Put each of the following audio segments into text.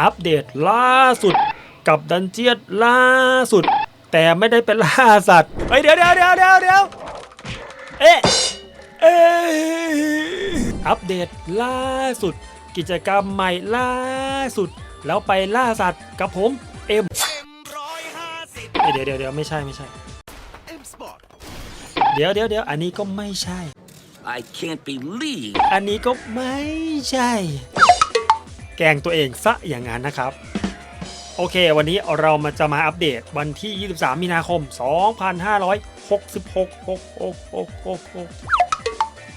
อัปเดตล่าสุดกับดันเจียนล่าสุด แต่ไม่ได้เป็นล่าสัตว์เฮ้ยเดี๋ยวเดี๋ยวเดี๋ยวเดี๋ยวเดี๋ยวเอ๊ะเอ๊ะอัปเดตล่าสุด กิจกรรมใหม่ล่าสุด แล้วไปล่าสัตว์กับผมเอ็มเอ้ยเดี๋ยวเดี๋ยวเดี๋ยวไม่ใช่ไม่ใช่ M Sport เดี๋ยวเดี๋ยวเดี๋ยวอันนี้ก็ไม่ใช่ I can't believe อันนี้ก็ไม่ใช่แกงตัวเองซะอย่างนั้นนะครับ โอเค วันนี้เรามาจะมาอัปเดตวันที่ 23 มีนาคม 2566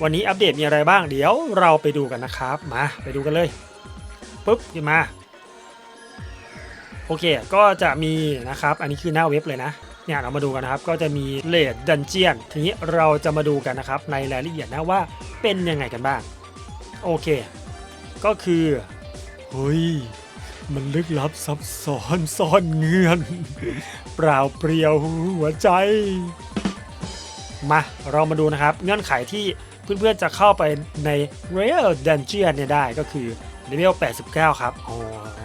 วันนี้อัปเดตมีอะไรบ้างเดี๋ยวเราไปดูกันนะครับ มาไปดูกันเลยปุ๊บขึ้นมา โอเคก็จะมีนะครับ อันนี้คือหน้าเว็บเลยนะเนี่ยเรามาดูกันนะครับก็จะมีเลดดันเจียนทีนี้เราจะมาดูกันนะครับในรายละเอียดนะว่าเป็นยังไงกันบ้าง โอเค ก็คือ เฮ้ย มันลึกลับซับซ้อนซ่อนเงื่อน เปล่าเปลี่ยวหัวใจ มาเรามาดูนะครับ เงื่อนไขที่เพื่อนๆจะเข้าไปใน Real Dungeon เนี่ยได้ก็คือเลเวล89 ครับโอ๋อ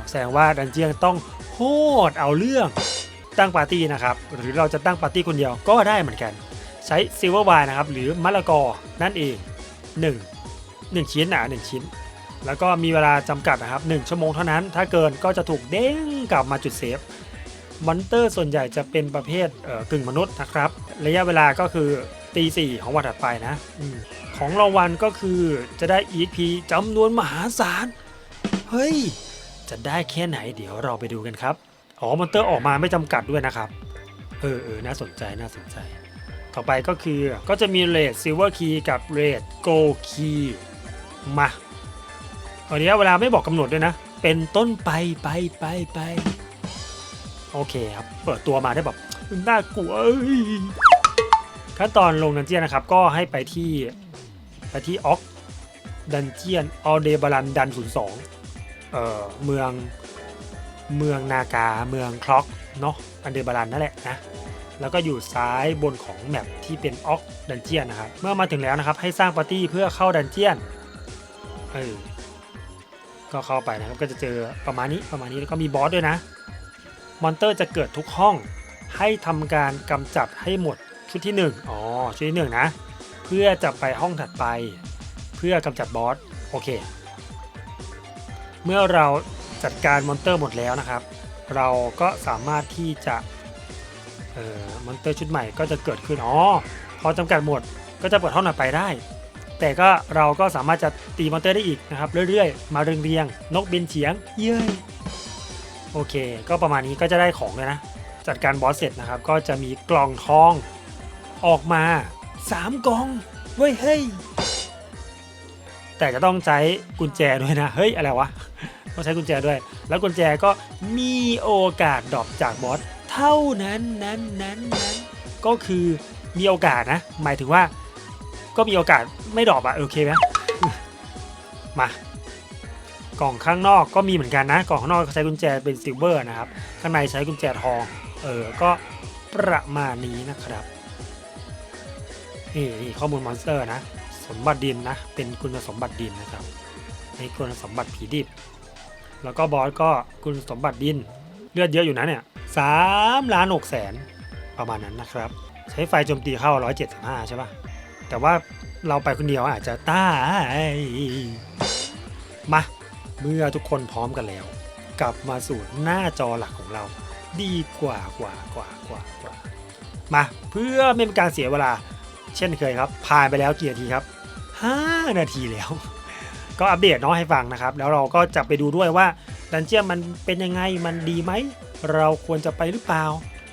แสดงว่าดันเจียนต้องโหดเอาเรื่องตั้งปาร์ตี้นะครับ หรือเราจะตั้งปาร์ตี้คนเดียวก็ได้เหมือนกัน ใช้ซิลเวอร์ไวนะครับ หรือมะละกอนั่นเอง 1 1 ชิ้นอะ1ชิ้น แล้วก็มีเวลาจำกัดนะครับ 1 ชั่วโมงเท่านั้น ถ้าเกินก็จะถูกเด้งกลับมาจุดเซฟ มอนเตอร์ส่วนใหญ่จะเป็นประเภทเอ่อกึ่งมนุษย์นะครับ ระยะเวลาก็คือตีสี่ของวันถัดไปนะอของรางวัลก็คือจะได้ EP จำนวนมหาศาล เฮ้ย จะได้แค่ไหนเดี๋ยวเราไปดูกันครับ อ๋อมอนเตอร์ออกมาไม่จำกัดด้วยนะครับ เออเออน่าสนใจน่าสนใจ ต่อไปก็คือก็จะมีเรดซิลเวอร์คีกับเรดโกลคีมา อันนี้เวลาไม่บอกกำหนดด้วยนะ เป็นต้นไปไปไปไปโอเคครับ เปิดตัวมาได้แบบน่ากลัวขั้นตอนลงดันเจียนนะครับ ก็ให้ไปที่ไปที่ออกดันเจียนออเดบารันดันศูนย์สองเอ่อเมืองเมืองนากาเมืองคล็อกเนาะอันเดบารันนั่นแหละนะแล้วก็อยู่ซ้ายบนของแมปที่เป็นออกดันเจียนนะครับ เมื่อมาถึงแล้วนะครับ ให้สร้างปาร์ตี้เพื่อเข้าดันเจียนเออ ก็เข้าไปนะครับก็จะเจอประมาณนี้ประมาณนี้แล้วก็มีบอสด้วยนะ มอนเตอร์จะเกิดทุกห้อง ให้ทำการกำจัดให้หมดชุดที่1อ๋อชุดที่1นะ เพื่อจะไปห้องถัดไป เพื่อกำจัดบอสโอเค เมื่อเราจัดการมอนเตอร์หมดแล้วนะครับ เราก็สามารถที่จะเอ่อมอนเตอร์ชุดใหม่ก็จะเกิดขึ้นอ๋อพอจำกัดหมดก็จะเปิดห้องถัดไปได้ แต่ก็เราก็สามารถจะตีมอนเตอร์ได้อีกนะครับเรื่อยๆ มาเรียงๆนกบินเฉียง เย้ยโอเค ก็ประมาณนี้ก็จะได้ของเลยนะ จัดการบอสเสร็จนะครับ ก็จะมีกล่องทอง ออกมา 3กล่องเว้ยเฮ้ยแต่จะต้องใช้กุญแจด้วยนะ เฮ้ย อะไรวะ ต้องใช้กุญแจด้วย แล้วกุญแจก็มีโอกาสดรอปจากบอสเท่านั้นนั้นนั้นนั้นก็คือมีโอกาสนะ หมายถึงว่า ก็มีโอกาสไม่ดรอปอะโอเคไหมมากล่องข้างนอกก็มีเหมือนกันนะ กล่องข้างนอกใช้กุญแจเป็นซิลเวอร์นะครับ ข้างในใช้กุญแจทอง เออ ก็ประมาณนี้นะครับ นี่นี่ข้อมูลมอนสเตอร์นะ สมบัติดินนะ เป็นคุณสมบัติดินนะครับในคุณสมบัติผีดิบ แล้วก็บอสก็คุณสมบัติดิน เลือดเยอะอยู่นะเนี่ยสามล้านหกแสนประมาณนั้นนะครับ ใช้ไฟโจมตีเข้า 175 ใช่ปะ แต่ว่าเราไปคนเดียวอาจจะตายมาเมื่อทุกคนพร้อมกันแล้ว กลับมาสู่หน้าจอหลักของเรา ดีกว่ากว่ากว่ากว่ากว่ามาเพื่อไม่เป็นการเสียเวลา เช่นเคยครับผ่านไปแล้วกี่นาทีครับ 5 นาทีแล้ว ก็อัปเดตเนาะให้ฟังนะครับ แล้วเราก็จะไปดูด้วยว่าดันเจียนมันเป็นยังไงมันดีไหม เราควรจะไปหรือเปล่า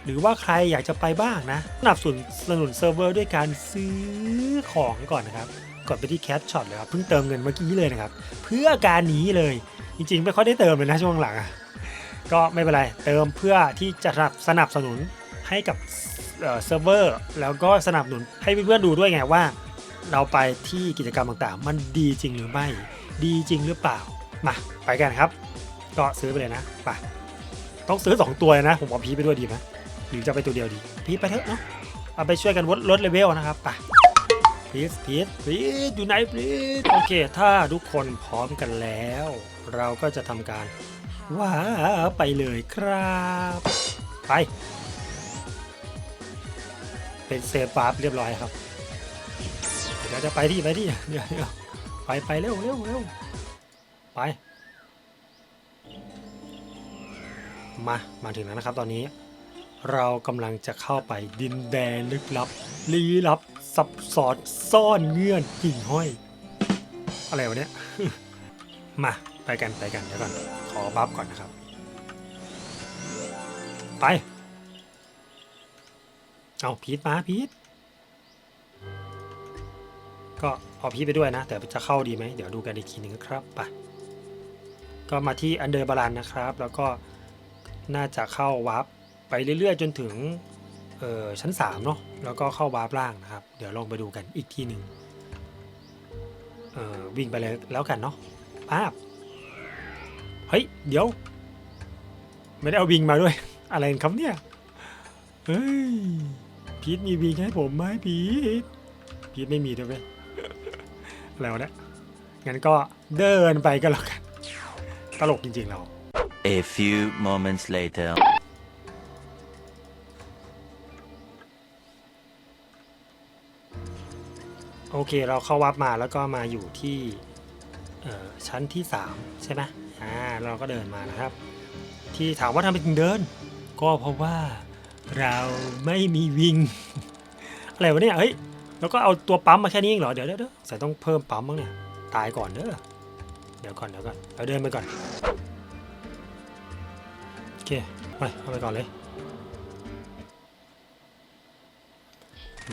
หรือว่าใครอยากจะไปบ้างนะสนับสนุนสนุนเซิร์ฟเวอร์ด้วยการซื้อของก่อนนะครับกดไปที่แคชช็อตเลยครับเพิ่งเติมเงินเมื่อกี้เลยนะครับ เพื่อการนี้เลยจริงๆ ไม่ค่อยได้เติมเลยนะช่วงหลังก็ไม่เป็นไรเติมเพื่อที่จะสนับสนับสนุนให้กับเซิร์ฟเวอร์แล้วก็สนับสนุนให้เพื่อนๆดูด้วยไงว่า เราไปที่กิจกรรมต่างๆ มันดีจริงหรือไม่ ดีจริงหรือเปล่ามาไปกันครับ ก็ซื้อไปเลยนะไปต้องซื้อ 2 ตัวนะ ผมเอาพีไปด้วยดีไหม หรือจะไปตัวเดียวดีพีชไปเถอะเนาะเอาไปช่วยกันลดลดเลเวลนะครับไปพีชพีชพีชอยู่ไหนพีชโอเค ถ้าทุกคนพร้อมกันแล้ว เราก็จะทำการว้าไปเลยครับ ไป เป็นเซฟบาร์เรียบร้อยครับเดี๋ยวจะไปที่ไปที่เดี๋ยวเดี๋ยวไปไปเร็วเร็วเร็วไป มา มาถึงแล้วนะครับตอนนี้ เรากำลังจะเข้าไปดินแดนลึกลับ ลี้ลับ ซับซ้อนซ่อนเงื่อนกิ่งห้อย อะไรวะเนี่ย มาไปกันไปกันเดี๋ยวก่อน ขอบัฟก่อนนะครับ ไป เอาพีทมาพีทก็เอาพีทไปด้วยนะ แต่จะเข้าดีไหมเดี๋ยวดูกันอีกทีหนึ่งครับไปก็มาที่อันเดอร์บาลานนะครับ แล้วก็น่าจะเข้าวาร์ป ไปเรื่อยๆ จนถึงชั้น3เนาะแล้วก็เข้าวาร์ปล่างนะครับ เดี๋ยวลองไปดูกันอีกทีหนึ่งวิ่งไปเลยแล้วกันเนาะภาพเฮ้ย เดี๋ยว ไม่ได้เอาวิงมาด้วย อะไรครับเนี่ยเฮ้ยพีทมีวิงให้ผมไหมพีทพีทไม่มีด้วยเวยอะไรวนี่ยงั้นก็เดินไปก็แล้วกัน ตลกจริงๆเรา A few moments later. เคเราเข้าวับมาแล้วก็มาอยู่ที่ชั้นที่ 3 ใช่ไหมอ่าเราก็เดินมานะครับ ที่ถามว่าทำไมถึงเดิน ก็เพราะว่าเราไม่มีวิง อะไรวะเนี่ยเฮ้ยแล้วก็เอาตัวปั๊มมาแค่นี้เองเหรอ เดี๋ยเดี๋ยวเดี๋ยวใส่ต้องเพิ่มปั๊มบ้างเนี่ย ตายก่อนเด้อเดี๋ยวก่อนเดี๋ยวก่อนเราเดินไปก่อน โอเค ไปเอาไปก่อนเลย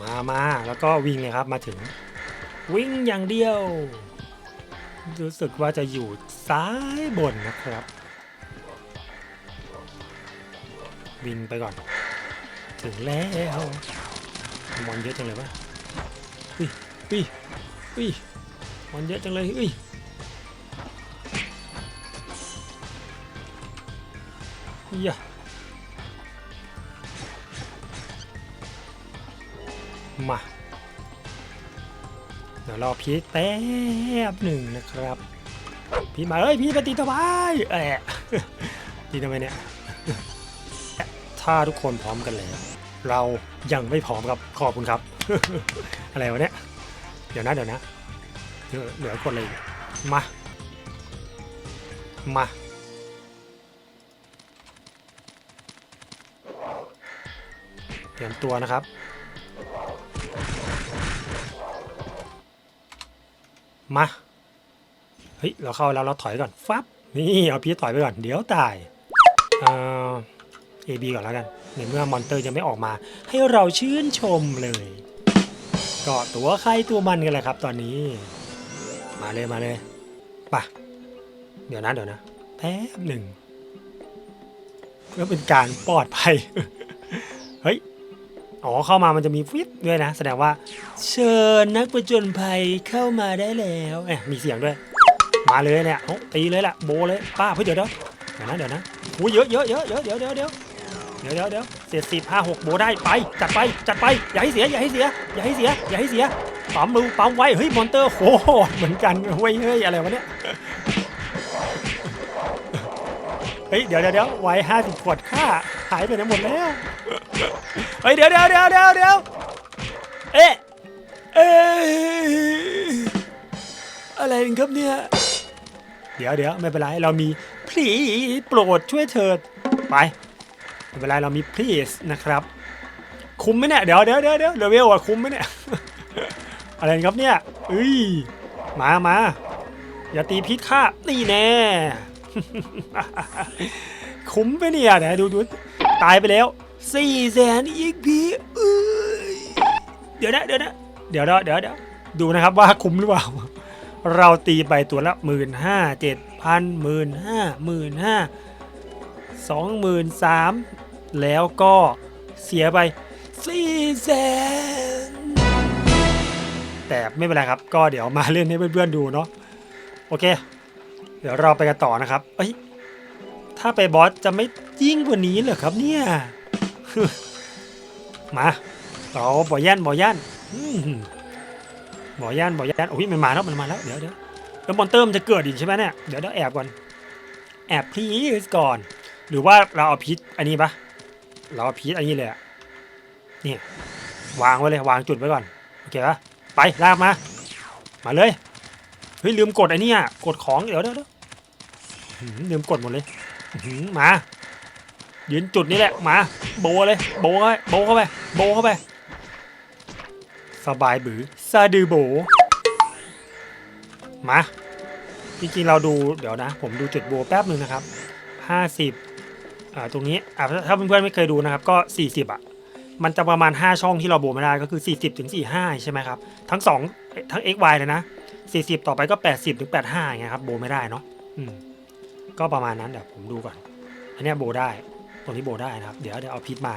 มามาแล้วก็วิ่งเลยครับมาถึง วิ่งอย่างเดียว รู้สึกว่าจะอยู่ซ้ายบนนะครับ วิ่งไปก่อน ถึงแล้วมอนเยอะจังเลยวะอุ้ยอุ้ยอุ้ยมอนเยอะจังเลยอุ้ยอยอะมา เดี๋ยวรอพีทแป๊บหนึ่งนะครับ พีทมาเอ้ยพีทมาตีทำไมแอะตีทำไมเนี่ยถ้าทุกคนพร้อมกันแล้ว เรายังไม่พร้อมครับขอบคุณครับ อะไรวะเนี่ยเดี๋ยวนะเดี๋ยวนะเหลือเลือกดอะไรมา มาเตรียมตัวนะครับ มา เฮ้ย เราเข้าแล้วเราถอยก่อน ฟับ นี่เอาพีทถอยไปก่อน เดี๋ยวตายเอ่อ AB ก่อนแล้วกัน ในเมื่อมอนเตอร์ยังไม่ออกมา ให้เราชื่นชมเลย ก็ตัวใครตัวมันกันเลยครับตอนนี้ มาเลยมาเลยป่ะเดี๋ยวนะเดี๋ยวนะ แป๊บหนึ่งเพื่อเป็นการปลอดภัย อ๋อเข้ามามันจะมีฟิปด้วยนะ แสดงว่า เชิญนักประจนภัยเข้ามาได้แล้วแหมมีเสียงด้วย มาเลยเนี่ยโอ้ตีเลยแหละโบเลยป้าเฮ้ยเดี๋ยวเดี๋ยวเดี๋ยวนะเดี๋ยวนะโอ้ยเยอะเยอะเยอะเยอะเดี๋ยวเดี๋ยวเดี๋ยวเดี๋ยวเดี๋ยวเดี๋ยวเศษสิบห้าหกโบได้ไปจัดไปจัดไปอย่าให้เสียอย่าให้เสียอย่าให้เสียอย่าให้เสียปั๊มมือปั๊มไว้เฮ้ยมอนเตอร์โหดเหมือนกันเฮ้ยเฮ้ยอะไรวะเนี่ยเฮ้ยเดี๋ยวเดี๋ยวเดี๋ยวไว้ห้าสิบขวดค่า หายไปไหนหมดแล้วเฮ้ยเดี๋ยวเดี๋ยวเดี๋ยวเดี๋ยวเดี๋ยวเอ๊ะเอ๊ะอะไรกันครับเนี่ย เดี๋ยวเดี๋ยวไม่เป็นไรเรามี please โปรดช่วยเถิดไปไม่เป็นไรเรามี please นะครับ คุ้มไหมเนี่ยเดี๋ยวเดี๋ยวเดี๋ยวเดี๋ยวเลเวลอะคุ้มไหมเนี่ยอะไรกันครับเนี่ยเอ้ยมามาอย่าตีพิษข้านี่แน่ คุ้มไปเนี่ยเดี๋ยวดูดู ตายไปแล้วสี่แสนอีกพีเอ้ยเดี๋ยวนะเดี๋ยวนะเดี๋ยวเดี๋ยวเดี๋ยวเดี๋ยวดูนะครับว่าคุ้มหรือเปล่า เราตีไปตัวละหมื่นห้าเจ็ดพันหมื่นห้าหมื่นห้าสองหมื่นสามแล้วก็เสียไปสี่แสนแต่ไม่เป็นไรครับ ก็เดี๋ยวมาเล่นให้เพื่อนๆดูเนาะโอเค เดี๋ยวเราไปกันต่อนะครับเอ้ยถ้าไปบอสจะไม่ ยิ่งกว่านี้เหรอครับเนี่ย มาเราบ่อย่านบ่อย่านบ่อย่านบ่อย่านโอ้ยมันมาแล้วมันมาแล้วเดี๋ยวเดี๋ยวแล้วมอนเตอร์มันจะเกิดอีกใช่ไหมเนี่ยเดี๋ยวเดี๋ยวแอบก่อนแอบพีชก่อน หรือว่าเราเอาพีชอันนี้ปะเราเอาพีชอันนี้เลยอะนี่วางไว้เลยวางจุดไว้ก่อนโอเคปะไปลากมา มาเลยเฮ้ยลืมกดไอ้นี่อะกดของเดี๋ยวเดี๋ยวเดี๋ยวหืมลืมกดหมดเลยมา ยืนจุดนี้แหละมาโบเลยโบเข้าไปโบเข้าไปโบเข้าไปสบายบือซาดือโบมาจริงๆเราดูเดี๋ยวนะ ผมดูจุดโบแป๊บหนึ่งนะครับห้าสิบอ่าตรงนี้อ่าถ้าเพื่อนๆไม่เคยดูนะครับ ก็สี่สิบอะมันจะประมาณ 5 ช่องที่เราโบไม่ได้ก็คือ 40ถึง45 ใช่ไหมครับ ทั้ง 2 ทั้ง x y เลยนะ 40 ต่อไปก็ 80ถึง85อย่างเงี้ยครับโบไม่ได้เนาะอืมก็ประมาณนั้นเดี๋ยวผมดูก่อน อันนี้โบได้ ตรงนี้โบได้นะครับ เดี๋ยวเดี๋ยวเอาพิษมา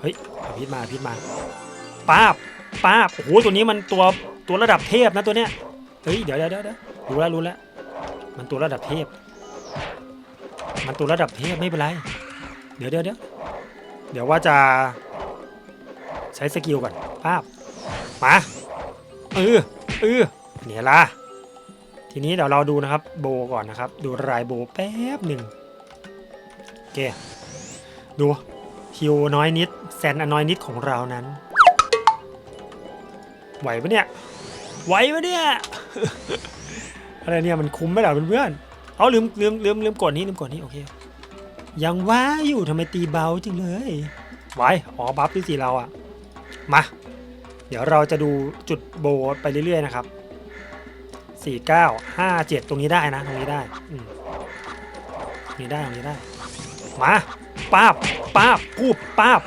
เฮ้ยเอาพิษมาพิษมาป้าบป้าบโอ้โหตัวนี้มันตัวตัวระดับเทพนะตัวเนี้ยเฮ้ยเดี๋ยวเดี๋ยวเดี๋ยวรู้แล้วรู้แล้วมันตัวระดับเทพ มันตัวระดับเทพไม่เป็นไร เดี๋ยวเดี๋ยวเดี๋ยวเดี๋ยวว่าจะใช้สกิลก่อนป้าบมาเออเออเนี่ยละทีนี้เดี๋ยวเราดูนะครับโบก่อนนะครับ ดูรายโบแป๊บหนึ่ง เค ดูฮิวน้อยนิดแซนอน้อยนิดของเรานั้น ไหวปะเนี่ย ไหวปะเนี่ย อะไรเนี่ยมันคุ้มไหมล่ะเพื่อนๆเอาลืมลืมลืมลืมกดนี้ลืมกดนี้โอเคยังว่าอยู่ทำไมตีเบาจังเลยไว้อ๋อบัฟที่สี่เราอะมา เดี๋ยวเราจะดูจุดโบไปเรื่อยๆนะครับ4 9 5 7ตรงนี้ได้นะ ตรงนี้ได้อืมตรงนี้ได้ ตรงนี้ได้ มาป้าบป้าบพูบป้าบ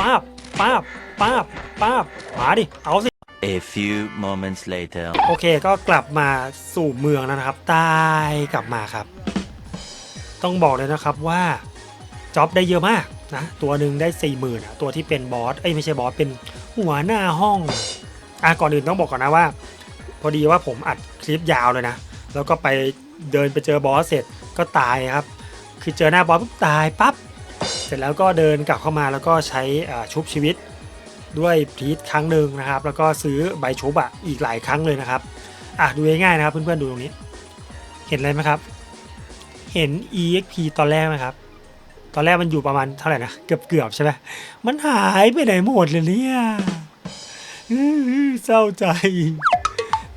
ป้าบป้าบป้าบป้าบมาดิ เอาสิ A few moments later. โอเคก็กลับมาสู่เมืองแล้วนะครับตายกลับมาครับ ต้องบอกเลยนะครับว่าจ็อบได้เยอะมากนะ ตัวหนึ่งได้4ี่หมื่นตัวที่เป็นบอสเอ้ยไม่ใช่บอสเป็นหัวหน้าห้องอะก่อนอื่นต้องบอกก่อนนะว่า พอดีว่าผมอัดคลิปยาวเลยนะ แล้วก็ไปเดินไปเจอบอสเสร็จก็ตายครับ คือเจอหน้าบอสปุ๊บตายปั๊บเสร็จแล้วก็เดินกลับเข้ามาแล้วก็ใช้ชุบชีวิตด้วยพีทครั้งหนึ่งนะครับ แล้วก็ซื้อใบชุบอะอีกหลายครั้งเลยนะครับอะดูง่ายๆนะครับเพื่อนๆดูตรงนี้ เห็นอะไรไหมครับ เห็น exp ตอนแรกไหมครับตอนแรกมันอยู่ประมาณเท่าไหร่นะเกือบๆใช่ไหมมันหายไปไหนหมดเลยเนี่ยเศร้าใจ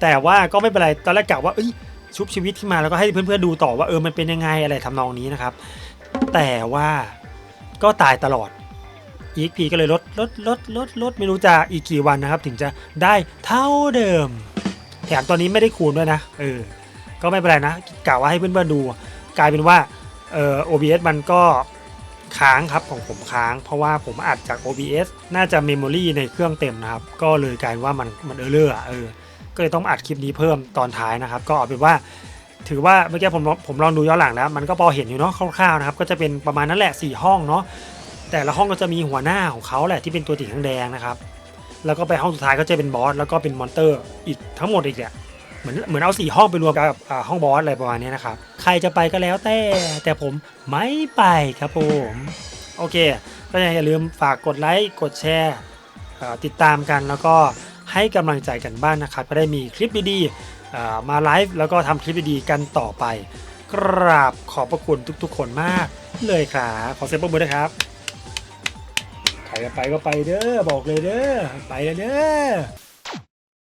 แต่ว่าก็ไม่เป็นไรตอนแรกกะว่าเอ้ย ชุบชีวิตที่มาแล้วก็ให้เพื่อนๆดูต่อว่าเออมันเป็นยังไงอะไรทำนองนี้นะครับ แต่ว่าก็ตายตลอด EXP ก็เลยลดลดลดลดลดไม่รู้จะอีกกี่วันนะครับ ถึงจะได้เท่าเดิม แถมตอนนี้ไม่ได้คูณด้วยนะเออก็ไม่เป็นไรนะกล่าวว่าให้เพื่อนๆดู กลายเป็นว่าเอ่อ OBS มันก็ค้างครับของผมค้าง เพราะว่าผมอัดจาก OBS น่าจะเมมโมรีในเครื่องเต็มนะครับ ก็เลยกลายว่ามันมันเออร์เลอร์เออ ก็เลยต้องอัดคลิปนี้เพิ่มตอนท้ายนะครับ ก็เอาเป็นว่าถือว่าเมื่อกี้ผมผมลองดูย้อนหลังแล้ว มันก็พอเห็นอยู่เนาะคร่าวๆนะครับ ก็จะเป็นประมาณนั้นแหละ 4 ห้องเนาะแต่ละห้องก็จะมีหัวหน้าของเขาแหละที่เป็นตัวสีแดงนะครับ แล้วก็ไปห้องสุดท้ายก็จะเป็นบอสแล้วก็เป็นมอนเตอร์อีกทั้งหมดอีกเนี่ยเหมือนเหมือนเอาสี่ห้องไปรวมกับห้องบอสอะไรประมาณนี้นะครับ ใครจะไปก็แล้วแต่แต่ผมไม่ไปครับผมโอเค ก็อย่าลืมฝากกดไลค์กดแชร์ติดตามกันแล้วก็ ให้กำลังใจกันบ้างนะครับ ก็ได้มีคลิปดีๆมาไลฟ์แล้วก็ทำคลิปดีๆกันต่อไป กราบขอบพระคุณทุกๆ คนมากเลยครับขอเสียงปรบมือด้วยครับใครจะไปก็ไปเด้อบอกเลยเด้อไปเลยเด้อ